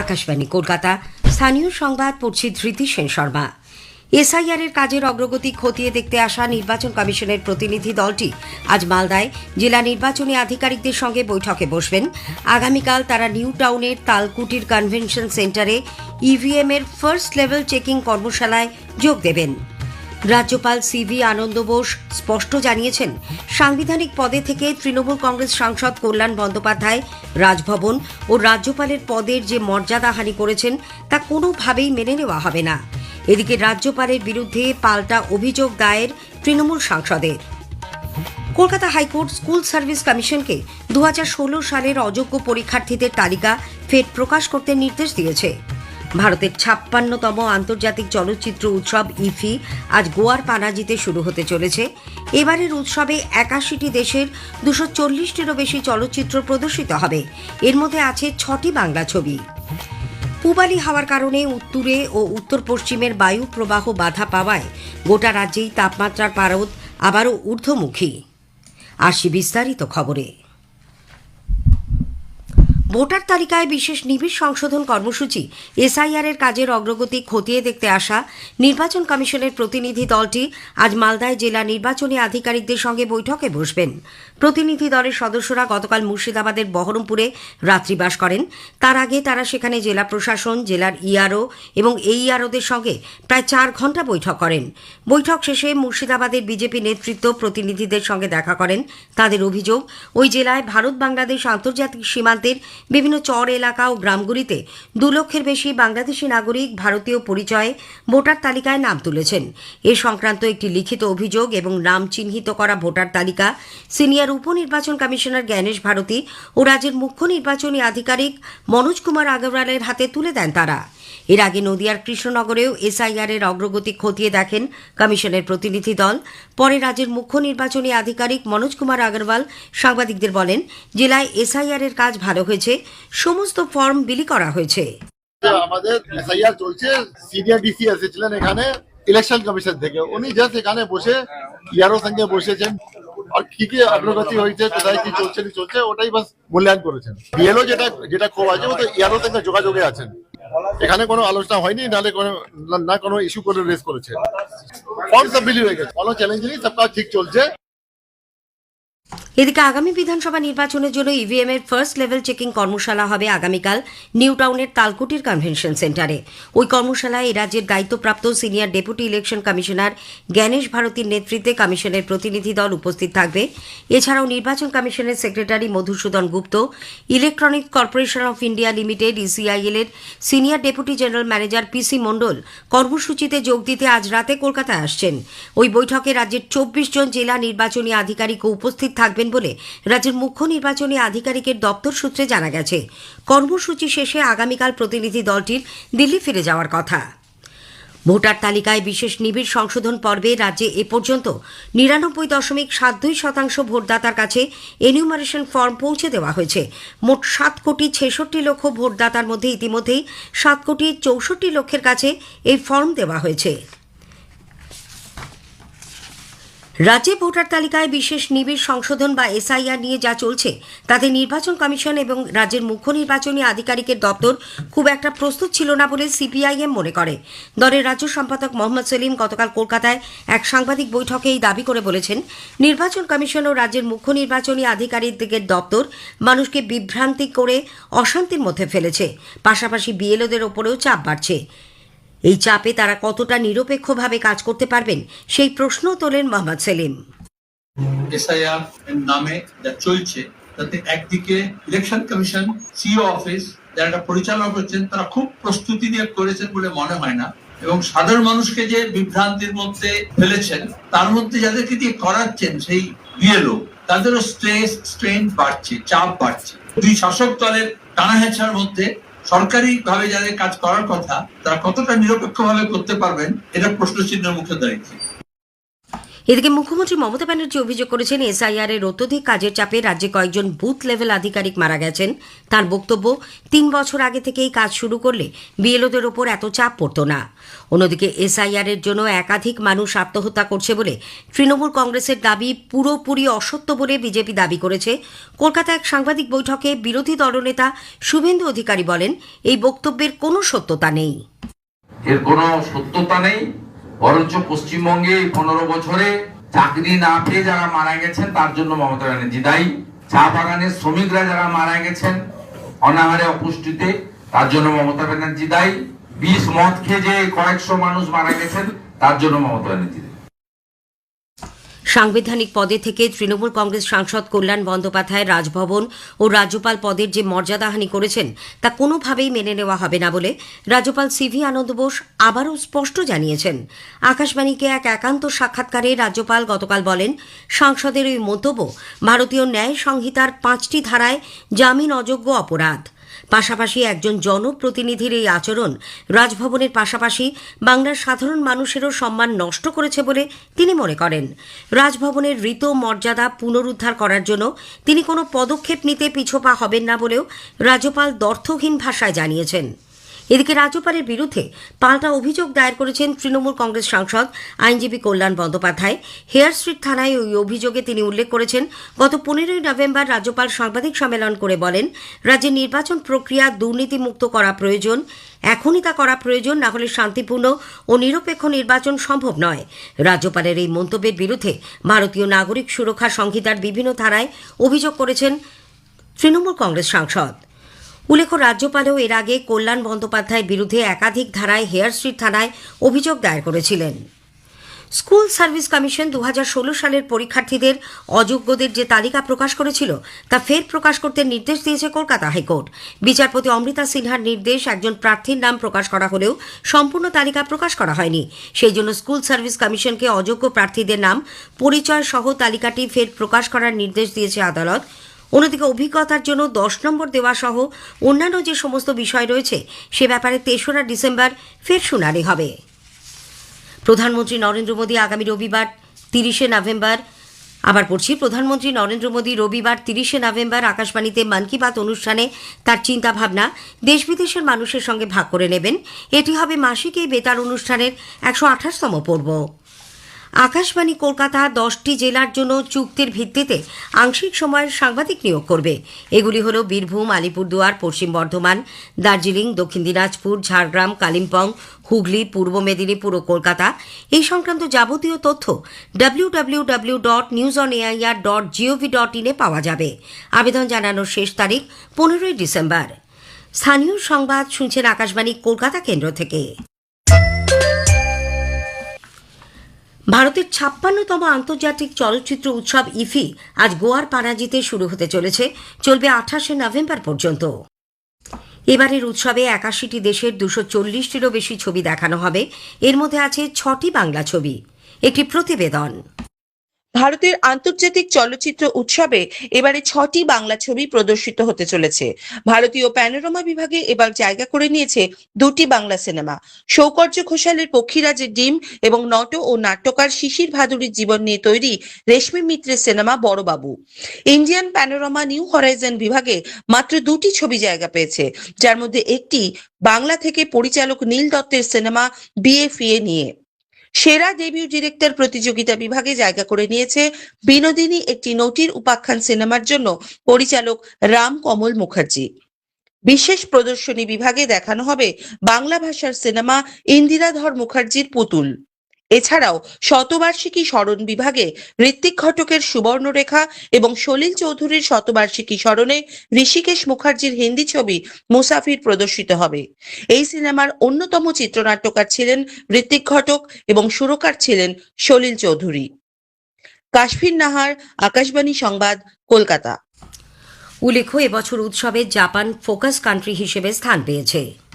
আকাশবাণী, কলকাতা। স্থানীয় সংবাদ, পড়ছি ধৃতি সেন শর্মা। এসআইআর এর কাজের অগ্রগতি খতিয়ে দেখতে আসা নির্বাচন কমিশনের প্রতিনিধি দলটি আজ মালদায় জেলা নির্বাচনী আধিকারিকদের সঙ্গে বৈঠকে বসবেন। আগামীকাল তারা নিউ টাউনের তালকুটির কনভেনশন সেন্টারে ইভিএম এর ফার্স্ট লেভেল চেকিং কর্মশালায় যোগ দেবেন। রাজ্যপাল সিভি আনন্দ বোস স্পষ্ট জানিয়েছেন, সাংবিধানিক পদে থেকে তৃণমূল কংগ্রেস সাংসদ কল্যাণ বন্দ্যোপাধ্যায়, রাজভবন ও রাজ্যপালের পদের যে মর্যাদাহানি করেছেন, তা কোনোভাবেই মেনে নেওয়া হবে না। এদিকে রাজ্যপালের বিরুদ্ধে পাল্টা অভিযোগ দায়ের তৃণমূল সাংসদের। কলকাতা হাইকোর্ট স্কুল সার্ভিস কমিশনকে দু হাজার ষোলো সালের অযোগ্য পরীক্ষার্থীদের তালিকা ফের প্রকাশ করতে নির্দেশ দিয়েছে। ভারতের ছাপ্পান্নতম আন্তর্জাতিক চলচ্চিত্র উৎসব ইফি আজ গোয়ার পানাজিতে শুরু হতে চলেছে। এবারের উৎসবে একাশিটি দেশের দুশো চল্লিশটিরও বেশি চলচ্চিত্র প্রদর্শিত হবে। এর মধ্যে আছে ছটি বাংলা ছবি। পূবালি হাওয়ার কারণে উত্তরে ও উত্তর পশ্চিমের বায়ু প্রবাহ বাধা পাওয়ায় গোটা রাজ্যেই তাপমাত্রার পারদ আবারও ঊর্ধ্বমুখী। আসি বিস্তারিত খবরে। ভোটার তালিকায় বিশেষ নিবিড় সংশোধন কর্মসূচি। এসআইআর এর কাজের অগ্রগতি খতিয়ে দেখতে আসা নির্বাচন কমিশনের প্রতিনিধি দলটি আজ মালদায় জেলা নির্বাচনী আধিকারিকদের সঙ্গে বৈঠকে বসবেন। প্রতিনিধি দলের সদস্যরা গতকাল মুর্শিদাবাদের বহরমপুরে রাত্রিবাস করেন। তার আগে তারা সেখানে জেলা প্রশাসন, জেলার ইআরও এবং এইআরওদের সঙ্গে প্রায় চার ঘণ্টা বৈঠক করেন। বৈঠক শেষে মুর্শিদাবাদের বিজেপি নেতৃত্ব প্রতিনিধিদের সঙ্গে দেখা করেন। তাদের অভিযোগ, ওই জেলায় ভারত বাংলাদেশ আন্তর্জাতিক সীমান্তের বিভিন্ন চর এলাকা ও গ্রামগুলিতে দু লক্ষের বেশি বাংলাদেশি নাগরিক ভারতীয় পরিচয়ে ভোটার তালিকায় নাম তুলেছেন। এ সংক্রান্ত একটি লিখিত অভিযোগ এবং নাম চিহ্নিত করা ভোটার তালিকা সিনিয়র উপনির্বাচন কমিশনার জ্ঞানেশ ভারতী ও রাজ্যের মুখ্য নির্বাচনী আধিকারিক মনোজ কুমার আগরওয়ালের হাতে তুলে দেন তারা। এর আগে নদিয়ার কৃষ্ণনগরেও এসআইআর এর অগ্রগতি খতিয়ে দেখেন কমিশনের প্রতিনিধি দল। পরে রাজ্যের মুখ্য নির্বাচনী আধিকারিক মনোজ কুমার আগরওয়াল সাংবাদিকদের বলেন, জেলায় এসআইআর এর কাজ ভালো হয়েছে, সমস্ত ফর্ম বিলি করা হয়েছে। আমাদের এসআইআর চলছে, সিনিয়র ডিসি এসেছিলেন এখানে, ইলেকশন কমিশন থেকে। উনি জাস্ট এখানে বসে ইয়ারও সঙ্গে বসেছেন, আর কি কি অগ্রগতি হয়েছে, কোথায় কি চলছে চলছে, ওটাই বাস মূল্যায়ন করেছেন। বিএলও যেটা যেটা ক্ষোভ আছে, ও তো ইয়ারও সঙ্গে যোগাযোগে আছেন। এখানে কোনো আলোচনা হয়নি নাহলে কোনো না- কোনো ইস্যু করে রেস করেছে। ফর্ম সব বিলি হয়ে গেছে। কোনো চ্যালেঞ্জ নেই সব কাজ ঠিক চলছে। এদিকে আগামী বিধানসভা নির্বাচনের জন্য ইভিএম এর ফার্স্ট লেভেল চেকিং কর্মশালা হবে আগামীকাল নিউ টাউনের তালকুটির কনভেনশন সেন্টারে ওই কর্মশালায় রাজ্যের দায়িত্বপ্রাপ্ত senior deputy election commissioner Gyanesh ভারতীর নেতৃত্বে কমিশনের প্রতিনিধি দল উপস্থিত থাকবে। এছাড়াও নির্বাচন কমিশনের secretary Madhusudan Gupta electronic corporation of India limited ECIL এর senior deputy general manager PC Mondal কর্মসূচিতে যোগ দিতে আজ রাতে কলকাতায় আসছেন। ওই বৈঠকে রাজ্যের চব্বিশ জন জেলা নির্বাচনী আধিকারিকও উপস্থিত থাকবেন বলে রাজ্যের মুখ্য নির্বাচনী আধিকারিকের দপ্তর সূত্রে জানা গেছে। কর্মসূচি শেষে আগামীকাল প্রতিনিধি দলটির দিল্লি ফিরে যাওয়ার কথা। ভোটার তালিকায় বিশেষ নিবিড় সংশোধন পর্বে রাজ্যে এ পর্যন্ত নিরানব্বই দশমিক সাত দুই শতাংশ ভোটদাতার কাছে এনিউমারেশন ফর্ম পৌঁছে দেওয়া হয়েছে। মোট সাত কোটি ছেষট্টি লক্ষ ভোটদাতার মধ্যে ইতিমধ্যেই সাত কোটি চৌষট্টি লক্ষের কাছে এই ফর্ম দেওয়া হয়েছে। রাজ্যে ভোটার তালিকায় বিশেষ নিবিড় সংশোধন বা এসআইআর নিয়ে যা চলছে, তাতে নির্বাচন কমিশন এবং রাজ্যের মুখ্য নির্বাচনী আধিকারিকের দপ্তর খুব একটা প্রস্তুত ছিল না বলে সিপিআইএম মনে করে। দলের রাজ্য সম্পাদক মোহাম্মদ সেলিম গতকাল কলকাতায় এক সাংবাদিক বৈঠকে এই দাবি করে বলেছেন, নির্বাচন কমিশন ও রাজ্যের মুখ্য নির্বাচনী আধিকারিকদের দপ্তর মানুষকে বিভ্রান্তি করে অশান্তির মধ্যে ফেলেছে। পাশাপাশি বিএলওদের ওপরেও চাপ বাড়ছে। এই চাপে তারা কতটা নিরপেক্ষভাবে কাজ করতে পারবেন, সেই প্রশ্ন তোলেন মোহাম্মদ সেলিম। এসআইআর নামে যা চলছে, তাতে একদিকে ইলেকশন কমিশন, সিও অফিস, যারা এটা পরিচালনা করছেন, তারা খুব প্রস্তুতি নিয়ে করেছেন বলে মনে হয় না। এবং সাধারণ মানুষকে যে বিভ্রান্তির মধ্যে ফেলেছেন, তার মধ্যে যাদেরকে দিয়ে করাচ্ছেন সেই বিএলও তাদেরও স্ট্রেস, স্ট্রেন বাড়ছে, চাপ বাড়ছে। দুই শাসক দলের টানাহেঁচার মধ্যে সরকারি ভাবে যাদের কাজ করার কথা, তারা কতটা নিরপেক্ষ ভাবে করতে পারবেন, এটা প্রশ্ন চিহ্নের মুখে দাঁড়িয়েছে এদিকে মুখ্যমন্ত্রী মমতা ব্যানার্জি অভিযোগ করেছেন, এসআইআর এর অত্যধিক কাজের চাপে রাজ্যে কয়েকজন বুথ লেভেল আধিকারিক মারা গেছেন। তার বক্তব্য, তিন বছর আগে থেকেই কাজ শুরু করলে বিএলওদের ওপর এত চাপ পড়তো না। অন্যদিকে এসআইআর এর জন্য একাধিক মানুষ আত্মহত্যা করছে বলে তৃণমূল কংগ্রেসের দাবি পুরোপুরি অসত্য বলে বিজেপি দাবি করেছে। কলকাতা এক সাংবাদিক বৈঠকে বিরোধী দলনেতা শুভেন্দু অধিকারী বলেন, এই বক্তব্যের কোনো সত্যতা নেই। এর কোনো সত্যতা নেই, বরঞ্চ পশ্চিমবঙ্গে পনেরো বছরে চাকরি না পেয়ে যারা মারা গেছেন, তার জন্য মমতা ব্যানার্জি দায়ী। চা বাগানের শ্রমিকরা যারা মারা গেছেন, অনাহারে অপুষ্টিতে, তার জন্য মমতা ব্যানার্জি দায়ী। বিষ মদ খেয়ে যে কয়েকশো মানুষ মারা গেছেন, তার জন্য মমতা ব্যানার্জি। সাংবিধানিক পদে থেকে তৃণমূল কংগ্রেস সাংসদ কল্যাণ বন্দ্যোপাধ্যায় রাজভবন ও রাজ্যপাল পদের যে মর্যাদাহানি করেছেন, তা কোনোভাবেই মেনে নেওয়া হবে না বলে রাজ্যপাল সিভি আনন্দ বোস আবারও স্পষ্ট জানিয়েছেন। আকাশবাণীকে এক একান্ত সাক্ষাৎকারে রাজ্যপাল গতকাল বলেন, সাংসদের ওই মন্তব্য ভারতীয় ন্যায় সংহিতার পাঁচটি ধারায় জামিন অযোগ্য অপরাধ। পাশাপাশি একজন জনপ্রতিনিধির এই আচরণ রাজভবনের পাশাপাশি বাংলার সাধারণ মানুষেরও সম্মান নষ্ট করেছে বলে তিনি মনে করেন। রাজভবনের ঋত মর্যাদা পুনরুদ্ধার করার জন্য তিনি কোনো পদক্ষেপ নিতে পিছোপা হবেন না বলেও রাজ্যপাল দর্থহীন ভাষায় জানিয়েছেন। এদিকে রাজ্যপালের বিরুদ্ধে পাল্টা অভিযোগ দায়ের করেছেন তৃণমূল কংগ্রেস সাংসদ আইনজীবী কল্যাণ বন্দ্যোপাধ্যায়। হেয়ার স্ট্রিট থানায় ওই অভিযোগে তিনি উল্লেখ করেছেন, গত পনেরোই নভেম্বর রাজ্যপাল সাংবাদিক সম্মেলন করে বলেন রাজ্যের নির্বাচন প্রক্রিয়া দুর্নীতিমুক্ত করা প্রয়োজন, এখনই তা করা প্রয়োজন, না হলে শান্তিপূর্ণ ও নিরপেক্ষ নির্বাচন সম্ভব নয়। রাজ্যপালের এই মন্তব্যের বিরুদ্ধে ভারতীয় নাগরিক সুরক্ষা সংহিতার বিভিন্ন ধারায় অভিযোগ করেছেন তৃণমূল কংগ্রেস সাংসদ। উল্লেখ্য, রাজ্যপালও এর আগে কল্যাণ বন্দ্যোপাধ্যায়ের বিরুদ্ধে একাধিক ধারায় হেয়ার স্ট্রিট থানায় অভিযোগ দায়ের করেছিলেন। স্কুল সার্ভিস কমিশন দু হাজার ষোলো সালের পরীক্ষার্থীদের অযোগ্যদের যে তালিকা প্রকাশ করেছিল, তা ফের প্রকাশ করতে নির্দেশ দিয়েছে কলকাতা হাইকোর্ট। বিচারপতি অমৃতা সিনহার নির্দেশ একজন প্রার্থীর নাম প্রকাশ করা হলেও সম্পূর্ণ তালিকা প্রকাশ করা হয়নি। সেই জন্য স্কুল সার্ভিস কমিশনকে অযোগ্য প্রার্থীদের নাম পরিচয় সহ তালিকাটি ফের প্রকাশ করার নির্দেশ দিয়েছে আদালত। অন্যদিকে অভিজ্ঞতার জন্য দশ নম্বর দেওয়া সহ অন্যান্য যে সমস্ত বিষয় রয়েছে, সে ব্যাপারে তেসরা ডিসেম্বর ফের শুনানি হবে। প্রধানমন্ত্রী নরেন্দ্র মোদী আগামী রবিবার তিরিশে নভেম্বর, আবার পড়ছি, প্রধানমন্ত্রী নরেন্দ্র মোদী রবিবার তিরিশে নভেম্বর আকাশবাণীতে মন কি বাত অনুষ্ঠানে তার চিন্তাভাবনা দেশ বিদেশের মানুষের সঙ্গে ভাগ করে নেবেন। এটি হবে মাসিক এই বেতার অনুষ্ঠানের একশো আঠাশতম পর্ব। আকাশবাণী কলকাতা দশটি জেলার জন্য চুক্তির ভিত্তিতে আংশিক সময়ের সাংবাদিক নিয়োগ করবে। এগুলি হল বীরভূম, আলিপুরদুয়ার, পশ্চিম বর্ধমান, দার্জিলিং, দক্ষিণ দিনাজপুর, ঝাড়গ্রাম, কালিম্পং, হুগলি, পূর্ব মেদিনীপুর ও কলকাতা। এই সংক্রান্ত যাবতীয় তথ্য W W W dot news on AIR dot GOV dot ইনে পাওয়া যাবে। আবেদন জানানোর শেষ তারিখ পনেরোই ডিসেম্বর। স্থানীয় সংবাদ শুনছেন আকাশবাণী কলকাতা কেন্দ্র থেকে। ভারতের ছাপ্পান্নতম আন্তর্জাতিক চলচ্চিত্র উৎসব ইফি আজ গোয়ার পানাজিতে শুরু হতে চলেছে। চলবে আঠাশে নভেম্বর পর্যন্ত। এবারের উৎসবে একাশিটি দেশের দুশো চল্লিশটিরও বেশি ছবি দেখানো হবে। এর মধ্যে আছে ছটি বাংলা ছবি। একটি প্রতিবেদন। ভারতের আন্তর্জাতিক চলচ্চিত্র উৎসবে এবারে ছটি বাংলা ছবি প্রদর্শিত হতে চলেছে। ভারতীয় প্যানোরামা বিভাগে এবার জায়গা করে নিয়েছে দুটি বাংলা সিনেমা। সৌকর্য ঘোষালের পক্ষীরাজের ডিম এবং নট ও নাট্যকার শিশির ভাদুরীর জীবন নিয়ে তৈরি রেশমি মিত্রের সিনেমা বড়বাবু। ইন্ডিয়ান প্যানোরামা নিউ হরাইজন বিভাগে মাত্র দুটি ছবি জায়গা পেয়েছে, যার মধ্যে একটি বাংলা থেকে পরিচালক নীল দত্তের সিনেমা বিএফএ নিয়ে। সেরা ডেবিউ ডিরেক্টর প্রতিযোগিতা বিভাগে জায়গা করে নিয়েছে বিনোদিনী একটি নটির উপাখ্যান সিনেমার জন্য পরিচালক রাম কমল মুখার্জি। বিশেষ প্রদর্শনী বিভাগে দেখানো হবে বাংলা ভাষার সিনেমা ইন্দিরাধর মুখার্জির পুতুল। এছাড়াও শতবার্ষিকী স্মরণ বিভাগে ঋত্বিক ঘটকের সুবর্ণরেখা এবং সলিল চৌধুরীর শতবার্ষিকী স্মরণে ঋষিকেশ মুখার্জির হিন্দি ছবি মুসাফির প্রদর্শিত হবে। এই সিনেমার অন্যতম চিত্রনাট্যকার ছিলেন ঋত্বিক ঘটক এবং সুরকার ছিলেন সলিল চৌধুরী। কাশ্মীর নাহার, আকাশবাণী সংবাদ, কলকাতা। উল্লেখ্য, এবছর উৎসবে জাপান ফোকাস কান্ট্রি হিসেবে স্থান পেয়েছে।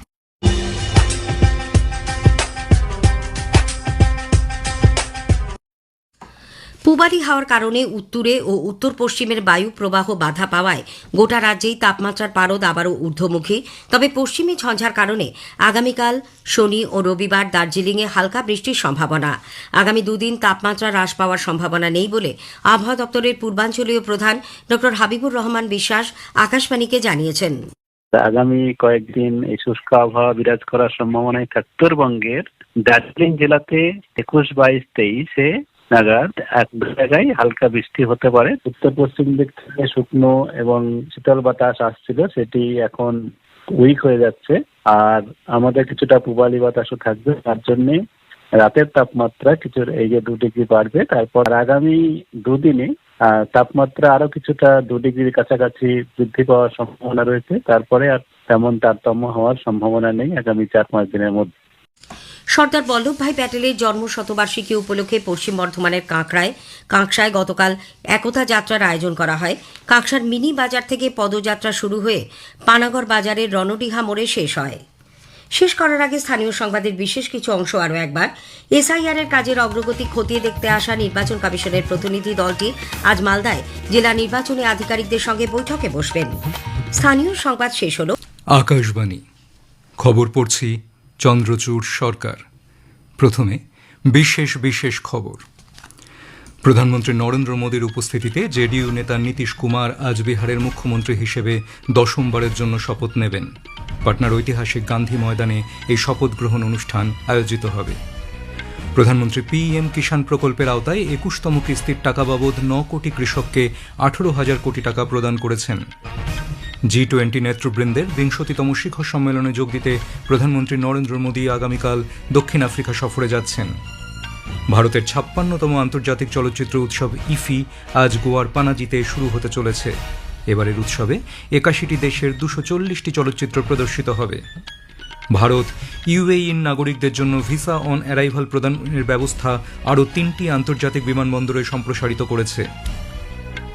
পূবালি হাওয়ার কারণে উত্তরে ও উত্তর পশ্চিমের বায়ু প্রবাহ বাধা পাওয়ায় গোটা রাজ্যেই তাপমাত্রার পারদ আবারও ঊর্ধ্বমুখী। তবে পশ্চিমী ঝঞ্ঝার কারণে আগামীকাল, শনি ও রবিবার দার্জিলিংয়ে হালকা বৃষ্টির সম্ভাবনা। আগামী দুদিন তাপমাত্রা হ্রাস পাওয়ার সম্ভাবনা নেই বলে আবহাওয়া দপ্তরের পূর্বাঞ্চলীয় প্রধান ড হাবিবুর রহমান বিশ্বাস আকাশবাণীকে জানিয়েছেন। আগামী কয়েকদিন এই শুষ্ক আবহাওয়া বিরাজ করার সম্ভাবনায় উত্তরবঙ্গের দার্জিলিং জেলাতে একুশ বাইশ তেইশে নাগাদ এক জায়গায় হালকা বৃষ্টি হতে পারে। উত্তর পশ্চিম দিক থেকে শুকনো এবং শীতল বাতাস আসছিল, সেটি এখন উইক হয়ে যাচ্ছে। আর আমাদের কিছুটা পূবালি বাতাসও থাকবে, তার জন্যে রাতের তাপমাত্রা কিছু এই যে দু ডিগ্রি বাড়বে। তারপর আগামী দুদিনে তাপমাত্রা আরও কিছুটা দু ডিগ্রির কাছাকাছি বৃদ্ধি পাওয়ার সম্ভাবনা রয়েছে। তারপরে আর তেমন তারতম্য হওয়ার সম্ভাবনা নেই আগামী চার পাঁচ দিনের মধ্যে। সর্দার বল্লভভাই প্যাটেলের জন্ম শতবার্ষিকী উপলক্ষে পশ্চিম বর্ধমানের কাঁকড়ায় কাঁকসায় গতকাল একতা যাত্রার আয়োজন করা হয়। কাঁকসার মিনি বাজার থেকে পদযাত্রা শুরু হয়ে পানাগড় বাজারের রণডিহা মোড়ে শেষ হয়। শেষ করার আগে স্থানীয় সংবাদের বিশেষ কিছু অংশ আরও একবার। এসআইআর এর কাজের অগ্রগতি খতিয়ে দেখতে আসা নির্বাচন কমিশনের প্রতিনিধি দলটি আজ মালদায় জেলা নির্বাচনী আধিকারিকদের সঙ্গে বৈঠকে বসবেন। স্থানীয় সংবাদ শেষ হল। আকাশবাণী। খবর পড়ছি চন্দ্রচূড় সরকার। প্রথমে বিশেষ বিশেষ খবর। প্রধানমন্ত্রী নরেন্দ্র মোদীর উপস্থিতিতে জেডিইউ নেতা নীতিশ কুমার আজ বিহারের মুখ্যমন্ত্রী হিসেবে দশমবারের জন্য শপথ নেবেন। পাটনার ঐতিহাসিক গান্ধী ময়দানে এই শপথ গ্রহণ অনুষ্ঠান আয়োজিত হবে। প্রধানমন্ত্রী পিএম কিষাণ প্রকল্পের আওতায় একুশতম কিস্তির টাকা বাবদ ন কোটি কৃষককে আঠারো হাজার কোটি টাকা প্রদান করেছেন। জি টোয়েন্টি নেতৃবৃন্দের বিংশতিতম শিখর সম্মেলনে যোগ দিতে প্রধানমন্ত্রী নরেন্দ্র মোদী আগামীকাল দক্ষিণ আফ্রিকা সফরে যাচ্ছেন। ভারতের ছাপ্পান্নতম আন্তর্জাতিক চলচ্চিত্র উৎসব ইফি আজ গোয়ার পানাজিতে শুরু হতে চলেছে। এবারের উৎসবে একাশিটি দেশের দুশো চল্লিশটি চলচ্চিত্র প্রদর্শিত হবে। ভারত ইউএইন নাগরিকদের জন্য ভিসা অন অ্যারাইভাল প্রদানের ব্যবস্থা আরও তিনটি আন্তর্জাতিক বিমানবন্দরে সম্প্রসারিত করেছে।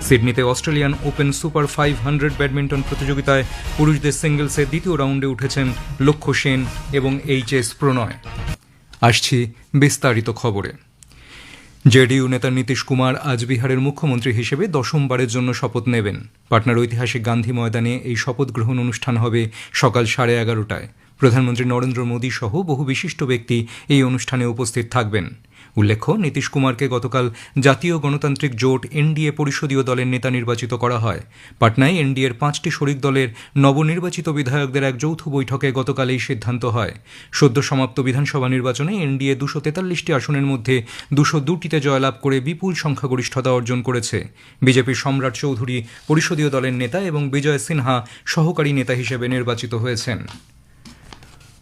সিডনিতে Australian Open super five hundred badminton প্রতিযোগিতায় পুরুষদের সিঙ্গলসে দ্বিতীয় রাউন্ডে উঠেছেন লক্ষ্য সেন এবং এইচ এস প্রণয়। আসছি বিস্তারিত খবরে। জেডিইউ নেতা নীতিশ কুমার আজ বিহারের মুখ্যমন্ত্রী হিসেবে দশমবারের জন্য শপথ নেবেন। পাটনার ঐতিহাসিক গান্ধী ময়দানে এই শপথ গ্রহণ অনুষ্ঠান হবে সকাল সাড়ে এগারোটায়। প্রধানমন্ত্রী নরেন্দ্র মোদী সহ বহু বিশিষ্ট ব্যক্তি এই অনুষ্ঠানে উপস্থিত থাকবেন। উল্লেখ্য, নীতিশ কুমারকে গতকাল জাতীয় গণতান্ত্রিক জোট এনডিএ পরিষদীয় দলের নেতা নির্বাচিত করা হয়। পাটনায় এনডিএর পাঁচটি শরিক দলের নবনির্বাচিত বিধায়কদের এক যৌথ বৈঠকে গতকাল এই সিদ্ধান্ত হয়। সদ্য সমাপ্ত বিধানসভা নির্বাচনে এনডিএ দুশো তেতাল্লিশটি আসনের মধ্যে দুশো দুটিতে জয়লাভ করে বিপুল সংখ্যাগরিষ্ঠতা অর্জন করেছে। বিজেপির সম্রাট চৌধুরী পরিষদীয় দলের নেতা এবং বিজয় সিনহা সহকারী নেতা হিসেবে নির্বাচিত হয়েছেন।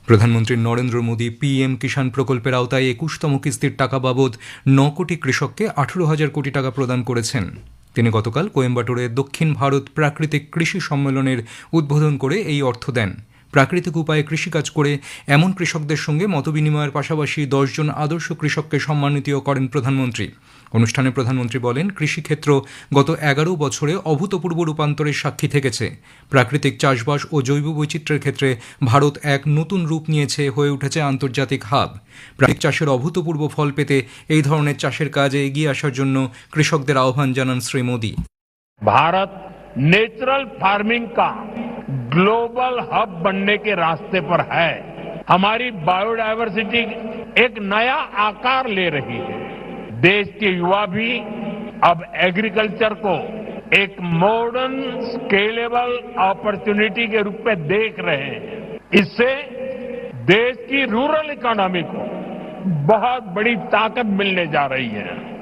প্রধানমন্ত্রী নরেন্দ্র মোদী পিএম কিষাণ প্রকল্পের আওতায় একুশতম কিস্তির টাকা বাবদ ন কোটি কৃষককে আঠারো হাজার কোটি টাকা প্রদান করেছেন। তিনি গতকাল কোয়েম্বাটোরে দক্ষিণ ভারত প্রাকৃতিক কৃষি সম্মেলনের উদ্বোধন করে এই অর্থ দেন। প্রাকৃতিক উপায়ে কৃষিকাজ করে এমন কৃষকদের সঙ্গে মতবিনিময়ের পাশাপাশি দশজন আদর্শ কৃষককে সম্মানিত করেন প্রধানমন্ত্রী অনুষ্ঠানে প্রধানমন্ত্রী বলেন কৃষিক্ষেত্র গত এগারো বছরে অভূতপূর্ব রূপান্তরের সাক্ষী থেকেছে প্রাকৃতিক চাষবাস ও জৈব বৈচিত্র্যের ক্ষেত্রে ভারত এক নতুন রূপ নিয়েছে হয়ে উঠেছে আন্তর্জাতিক হাব প্রাকৃতিক চাষের অভূতপূর্ব ফল পেতে এই ধরনের চাষের কাজে এগিয়ে আসার জন্য কৃষকদের আহ্বান জানান শ্রী মোদী भारत नेचुरल फ़ार्मिंग का ग्लोबल हब बनने के रास्ते पर है। हमारी बायोडायवर्सिटी एक नया आकार ले रही है। देश के युवा भी अब एग्रीकल्चर को एक मॉडर्न स्केलेबल अपॉर्चुनिटी के रूप में देख रहे हैं। इससे देश की रूरल इकोनॉमी को बहुत बड़ी ताकत मिलने जा रही है।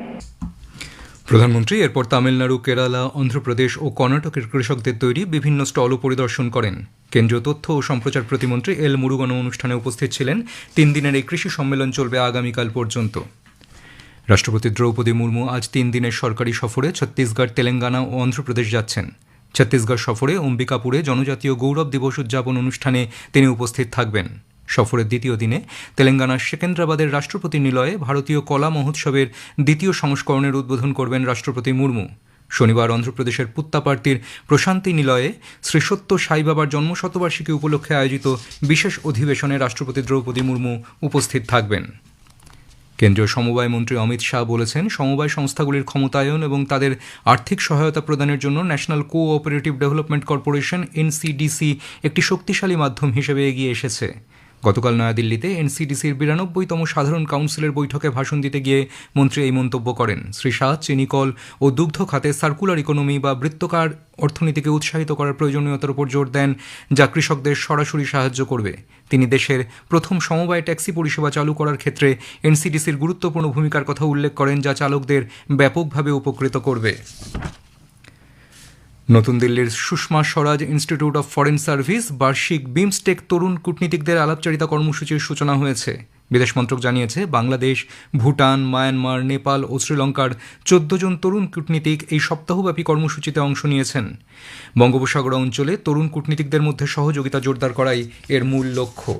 প্রধানমন্ত্রী এরপর তামিলনাড়ু, কেরালা, অন্ধ্রপ্রদেশ ও কর্ণাটকের কৃষকদের তৈরি বিভিন্ন স্টলও পরিদর্শন করেন। কেন্দ্রীয় তথ্য ও সম্প্রচার প্রতিমন্ত্রী এল মুরুগণ অনুষ্ঠানে উপস্থিত ছিলেন। তিন দিনের এই কৃষি সম্মেলন চলবে আগামীকাল পর্যন্ত। রাষ্ট্রপতি দ্রৌপদী মুর্মু আজ তিন দিনের সরকারি সফরে ছত্তিশগড়, তেলেঙ্গানা ও অন্ধ্রপ্রদেশ যাচ্ছেন। ছত্তিশগড় সফরে অম্বিকাপুরে জনজাতীয় গৌরব দিবস উদযাপন অনুষ্ঠানে তিনি উপস্থিত থাকবেন। সফরের দ্বিতীয় দিনে তেলেঙ্গানার সেকেন্দ্রাবাদের রাষ্ট্রপতি নিলয়ে ভারতীয় কলা মহোৎসবের দ্বিতীয় সংস্করণের উদ্বোধন করবেন রাষ্ট্রপতি মুর্মু। শনিবার অন্ধ্রপ্রদেশের পুত্তাপার্তির প্রশান্তি নিলয়ে শ্রী সত্য সাইবাবার জন্মশতবার্ষিকী উপলক্ষে আয়োজিত বিশেষ অধিবেশনে রাষ্ট্রপতি দ্রৌপদী মুর্মু উপস্থিত থাকবেন। কেন্দ্রীয় সমবায় মন্ত্রী অমিত শাহ বলেছেন, সমবায় সংস্থাগুলির ক্ষমতায়ন এবং তাদের আর্থিক সহায়তা প্রদানের জন্য national cooperative development corporation NCDC একটি শক্তিশালী মাধ্যম হিসেবে এগিয়ে এসেছে। গতকাল নয়াদিল্লিতে এনসিডিসির বিরানব্বইতম সাধারণ কাউন্সিলের বৈঠকে ভাষণ দিতে গিয়ে মন্ত্রী এই মন্তব্য করেন। শ্রী শাহ চিনিকল ও দুগ্ধ খাতে সার্কুলার ইকোনমি বা বৃত্তকার অর্থনীতিকে উৎসাহিত করার প্রয়োজনীয়তার উপর জোর দেন, যা কৃষকদের সরাসরি সাহায্য করবে। তিনি দেশের প্রথম সমবায় ট্যাক্সি পরিষেবা চালু করার ক্ষেত্রে এনসিডিসির গুরুত্বপূর্ণ ভূমিকার কথা উল্লেখ করেন, যা চালকদের ব্যাপকভাবে উপকৃত করবে। নতুন দিল্লির Sushma Swaraj institute of foreign service বার্ষিক বিমস্টেক তরুণ কূটনীতিকদের আলাপচারিতা কর্মসূচির সূচনা হয়েছে। বিদেশ মন্ত্রক জানিয়েছে, বাংলাদেশ, ভুটান, মায়ানমার, নেপাল ও শ্রীলঙ্কার চোদ্দ জন তরুণ কূটনীতিক এই সপ্তাহব্যাপী কর্মসূচিতে অংশ নিয়েছেন। বঙ্গোপসাগর অঞ্চলে তরুণ কূটনীতিকদের মধ্যে সহযোগিতা জোরদার করাই এর মূল লক্ষ্য।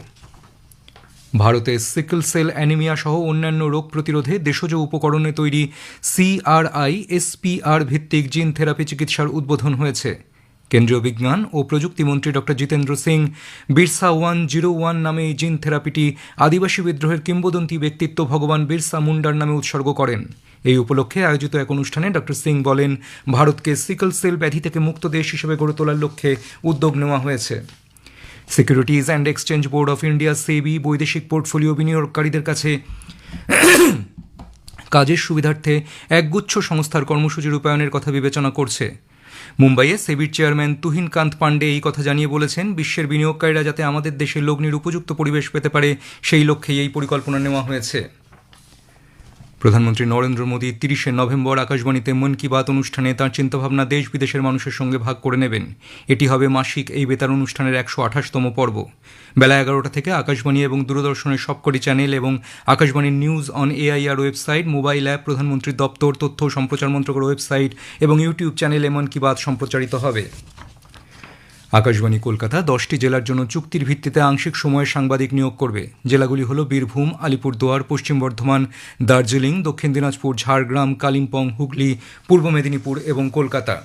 ভারতে সিকল সেল অ্যানিমিয়া সহ অন্যান্য রোগ প্রতিরোধে দেশজ উপকরণে তৈরি সিআরআই এসপিআর ভিত্তিক জিন থেরাপি চিকিৎসার উদ্বোধন হয়েছে। কেন্দ্রীয় বিজ্ঞান ও প্রযুক্তি মন্ত্রী doctor Jitendra Singh Birsa one zero one নামে এই জিন থেরাপিটি আদিবাসী বিদ্রোহের কিংবদন্তি ব্যক্তিত্ব ভগবান বিরসা মুন্ডার নামে উৎসর্গ করেন। এই উপলক্ষে আয়োজিত এক অনুষ্ঠানে ডক্টর সিং বলেন, ভারতকে সিকল সেল ব্যাধি থেকে মুক্ত দেশ হিসেবে গড়ে তোলার লক্ষ্যে উদ্যোগ নেওয়া হয়েছে। Securities and exchange board of India SEBI বৈদেশিক পোর্টফোলিও বিনিয়োগকারীদের কাছে কাজের সুবিধার্থে একগুচ্ছ সংস্থার কর্মসূচি রূপায়ণের কথা বিবেচনা করছে। মুম্বাইয়ে সেবির চেয়ারম্যান তুহিন কান্ত পান্ডে এই কথা জানিয়ে বলেছেন, বিশ্বের বিনিয়োগকারীরা যাতে আমাদের দেশে লগ্নির উপযুক্ত পরিবেশ পেতে পারে, সেই লক্ষ্যেই এই পরিকল্পনা নেওয়া হয়েছে। প্রধানমন্ত্রী নরেন্দ্র মোদী তিরিশে নভেম্বর আকাশবাণীতে মন কি বাত অনুষ্ঠানে তাঁর চিন্তাভাবনা দেশ বিদেশের মানুষের সঙ্গে ভাগ করে নেবেন। এটি হবে মাসিক এই বেতার অনুষ্ঠানের একশো আঠাশতম পর্ব। বেলা এগারোটা থেকে আকাশবাণী এবং দূরদর্শনের সবকটি চ্যানেল এবং আকাশবাণীর news on AIR website, mobile app, প্রধানমন্ত্রীর দপ্তর, তথ্য সম্প্রচার মন্ত্রকের ওয়েবসাইট এবং ইউটিউব চ্যানেলে মন কি বাত সম্প্রচারিত হবে। আকাশবাণী কলকাতা দশটি জেলার জন্য চুক্তির ভিত্তিতে আংশিক সময়ে সাংবাদিক নিয়োগ করবে। জেলাগুলি হল বীরভূম, আলিপুরদুয়ার, পশ্চিম বর্ধমান, দার্জিলিং, দক্ষিণ দিনাজপুর, ঝাড়গ্রাম, কালিম্পং, হুগলি, পূর্ব মেদিনীপুর এবং কলকাতা।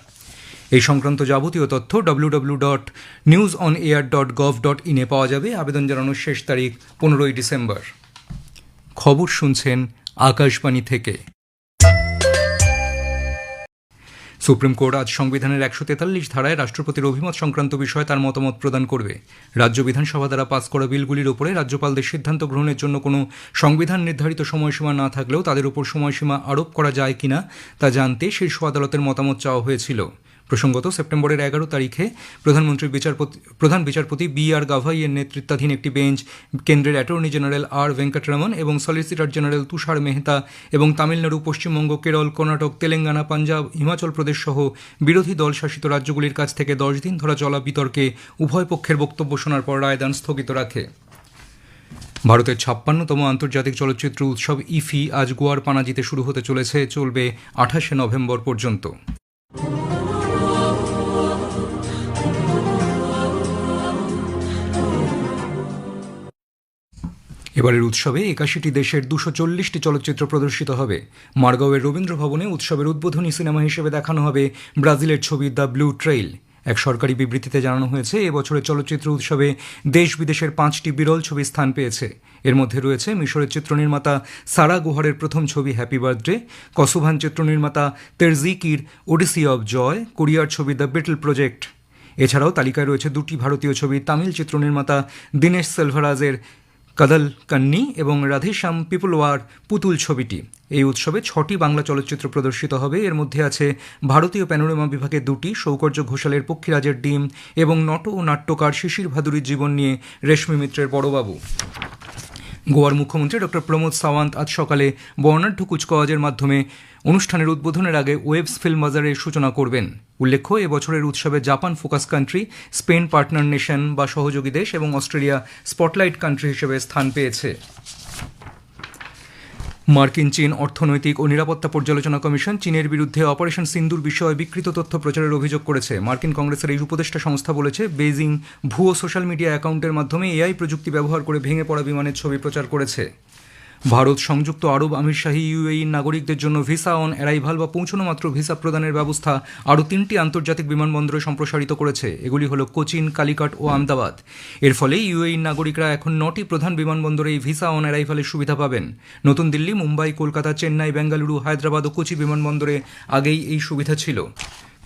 এই সংক্রান্ত যাবতীয় তথ্য W W dot news on air dot gov dot ইনে পাওয়া যাবে। আবেদন জানানোর শেষ তারিখ পনেরোই ডিসেম্বর। খবর শুনছেন আকাশবাণী থেকে। সুপ্রিম কোর্ট আজ সংবিধানের একশো তেতাল্লিশ ধারায় রাষ্ট্রপতির অভিমত সংক্রান্ত বিষয়ে তার মতামত প্রদান করবে। রাজ্য বিধানসভা দ্বারা পাস করা বিলগুলির উপরে রাজ্যপালদের সিদ্ধান্ত গ্রহণের জন্য কোনো সংবিধান নির্ধারিত সময়সীমা না থাকলেও তাদের উপর সময়সীমা আরোপ করা যায় কিনা তা জানতে শীর্ষ আদালতের মতামত চাওয়া হয়েছিল। প্রসঙ্গত সেপ্টেম্বরের এগারো তারিখে প্রধানমন্ত্রীর বিচারপতি, প্রধান বিচারপতি বি আর গাভাইয়ের নেতৃত্বাধীন একটি বেঞ্চ, কেন্দ্রের অ্যাটর্নি জেনারেল আর ভেঙ্কটরমন এবং সলিসিটর জেনারেল তুষার মেহতা এবং তামিলনাড়ু, পশ্চিমবঙ্গ, কেরল, কর্ণাটক, তেলেঙ্গানা, পাঞ্জাব, হিমাচল প্রদেশ সহ বিরোধী দল শাসিত রাজ্যগুলির কাছ থেকে দশ দিন ধরা চলা বিতর্কে উভয় পক্ষের বক্তব্য শোনার পর রায়দান স্থগিত রাখে। ভারতের ছাপ্পান্নতম আন্তর্জাতিক চলচ্চিত্র উৎসব ইফি আজ গোয়ার পানাজিতে শুরু হতে চলেছে, চলবে আঠাশে নভেম্বর পর্যন্ত। এবারের উৎসবে একাশিটি দেশের দুশো চল্লিশটি চলচ্চিত্র প্রদর্শিত হবে। মার্গাওয়ের রবীন্দ্র ভবনে উৎসবের উদ্বোধনী সিনেমা হিসেবে দেখানো হবে ব্রাজিলের ছবি দ্য ব্লু ট্রেইল। এক সরকারি বিবৃতিতে জানানো হয়েছে এবছরের চলচ্চিত্র উৎসবে দেশ বিদেশের পাঁচটি বিরল ছবি স্থান পেয়েছে। এর মধ্যে রয়েছে মিশরের চিত্রনির্মাতা সারা গুহারের প্রথম ছবি হ্যাপি বার্থডে কসোভান চিত্রনির্মাতা তেরজিকির ওডিসি অব জয়, কোরিয়ার ছবি দ্য বিটল প্রজেক্ট। এছাড়াও তালিকায় রয়েছে দুটি ভারতীয় ছবি, তামিল চিত্রনির্মাতা দীনেশ সেলভারাজের কাদল কান্নি এবং রাধেশ্যাম পিপুলওয়ার পুতুল ছবিটি। এই উৎসবে ছটি বাংলা চলচ্চিত্র প্রদর্শিত হবে। এর মধ্যে আছে ভারতীয় প্যানোরামা বিভাগে দুটি, সৌকর্য ঘোষালের পক্ষীরাজের ডিম এবং নট ও নাট্যকার শিশির ভাদুরীর জীবন নিয়ে রেশমি মিত্রের বড়বাবু। গোয়ার মুখ্যমন্ত্রী ডক্টর প্রমোদ সাওয়ান্ত আজ সকালে বর্ণাঢ্য কুচকাওয়াজের মাধ্যমে অনুষ্ঠানের উদ্বোধনের আগে ওয়েবস ফিল্ম বাজারের সূচনা করবেন। উল্লেখ্য এবছরের উৎসবে Japan focus country, Spain partner nation বা সহযোগী দেশ এবং অস্ট্রেলিয়া স্পটলাইট কান্ট্রি হিসেবে স্থান পেয়েছে। মার্কিন, চীন অর্থনৈতিক ও নিরাপত্তা পর্যালোচনা কমিশন চীনের বিরুদ্ধে অপারেশন সিন্দুর বিষয়ে বিকৃত তথ্য প্রচারের অভিযোগ করেছে। মার্কিন কংগ্রেসের এই উপদেষ্টা সংস্থা বলেছে বেজিং ভুয়ো সোশ্যাল মিডিয়া অ্যাকাউন্টের মাধ্যমে এআই প্রযুক্তি ব্যবহার করে ভেঙে পড়া বিমানের ছবি প্রচার করেছে। ভারত সংযুক্ত আরব আমিরশাহী ইউএই নাগরিকদের জন্য ভিসা অন অ্যারাইভাল বা পৌঁছানো মাত্র ভিসা প্রদানের ব্যবস্থা আরও তিনটি আন্তর্জাতিক বিমানবন্দরে সম্প্রসারিত করেছে। এগুলি হল কোচিন, কালিকাট ও আমদাবাদ। এর ফলে ইউএই নাগরিকরা এখন নটি প্রধান বিমানবন্দরে এই ভিসা অন অ্যারাইভালের সুবিধা পাবেন। নতুন দিল্লি, মুম্বাই, কলকাতা, চেন্নাই, বেঙ্গালুরু, হায়দ্রাবাদ ও কোচি বিমানবন্দরে আগেই এই সুবিধা ছিল।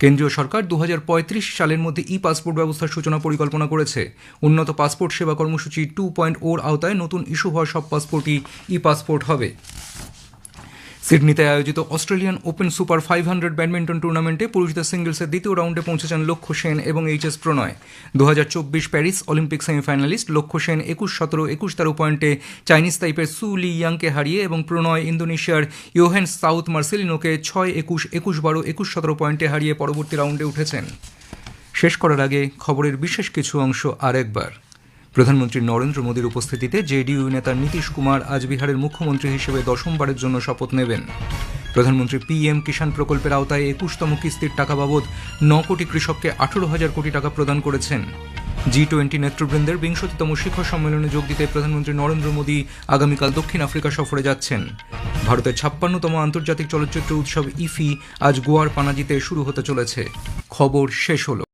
কেন্দ্রীয় সরকার দু হাজার পঁয়ত্রিশ সালের মধ্যে ই পাসপোর্ট ব্যবস্থার সূচনা পরিকল্পনা করেছে। উন্নত পাসপোর্ট সেবা কর্মসূচি টু পয়েন্ট ওর আওতায় নতুন ইস্যু হওয়া সব পাসপোর্টই ই পাসপোর্ট হবে। সিডনিতে আয়োজিত Australian Open super five hundred badminton টুর্নামেন্টে পুরুষদের সিঙ্গলসের দ্বিতীয় রাউন্ডে পৌঁছেছেন লক্ষ্য সেন এবং এইচ এস প্রণয়। দু হাজার চব্বিশ প্যারিস অলিম্পিক সেমিফাইনালিস্ট লক্ষ্য সেন একুশ সতেরো, একুশ তেরো পয়েন্টে চাইনিজ টাইপের সু লি ইয়াংকে হারিয়ে এবং প্রণয় ইন্দোনেশিয়ার ইয়োহেন সাউথ মার্সেলিনোকে ছয়, একুশ একুশ বারো, একুশ সতেরো পয়েন্টে হারিয়ে পরবর্তী রাউন্ডে উঠেছেন। শেষ করার আগে খবরের বিশেষ কিছু অংশ আরেকবার। প্রধানমন্ত্রী নরেন্দ্র মোদীর উপস্থিতিতে জেডিইউ নেতা নীতিশ কুমার আজ বিহারের মুখ্যমন্ত্রী হিসেবে দশমবারের জন্য শপথ নেবেন। প্রধানমন্ত্রী পিএম কিষাণ প্রকল্পের আওতায় একুশতম কিস্তির টাকা বাবদ ন কোটি কৃষককে আঠারো হাজার কোটি টাকা প্রদান করেছেন। জি টোয়েন্টি নেতৃবৃন্দের বিংশতিতম শিখর সম্মেলনে যোগ দিতে প্রধানমন্ত্রী নরেন্দ্র মোদী আগামীকাল দক্ষিণ আফ্রিকা সফরে যাচ্ছেন। ভারতের ছাপ্পান্নতম আন্তর্জাতিক চলচ্চিত্র উৎসব ইফি আজ গোয়ার পানাজিতে শুরু হতে চলেছে। খবর শেষ হলো।